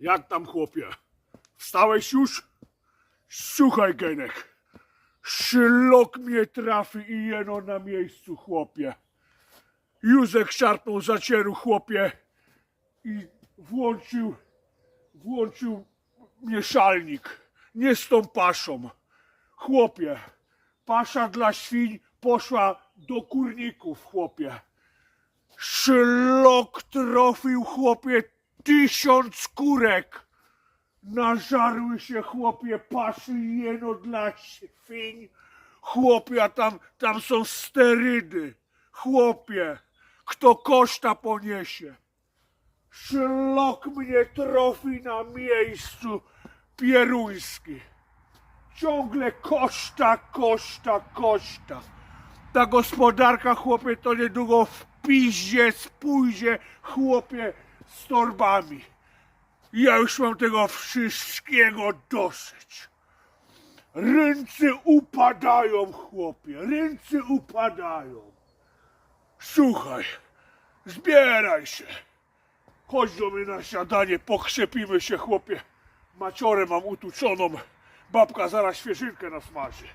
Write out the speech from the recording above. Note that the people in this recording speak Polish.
Jak tam chłopie? Wstałeś już? Słuchaj Genek. Szlok mnie trafi i jeno na miejscu chłopie. Józek szarpnął zacieru chłopie i włączył, włączył mieszalnik. Nie z tą paszą. Chłopie, pasza dla świń poszła do kurników, chłopie. Szlok trafił, chłopie, tysiąc kurek. Nażarły się, chłopie, paszy jeno dla świń. Chłopie, a tam, tam są sterydy. Chłopie, kto koszta poniesie. Szlok mnie trofi na miejscu pieruński. Ciągle koszta, koszta, koszta. Ta gospodarka, chłopie, to niedługo w piździe spójdzie, chłopie, z torbami. Ja już mam tego wszystkiego dosyć. Ręce upadają, chłopie, ręce upadają. Słuchaj, zbieraj się. Chodź do mnie na śniadanie, pokrzepimy się, chłopie. Maciorę mam utuczoną. Babka zaraz świeżynkę nasmaży.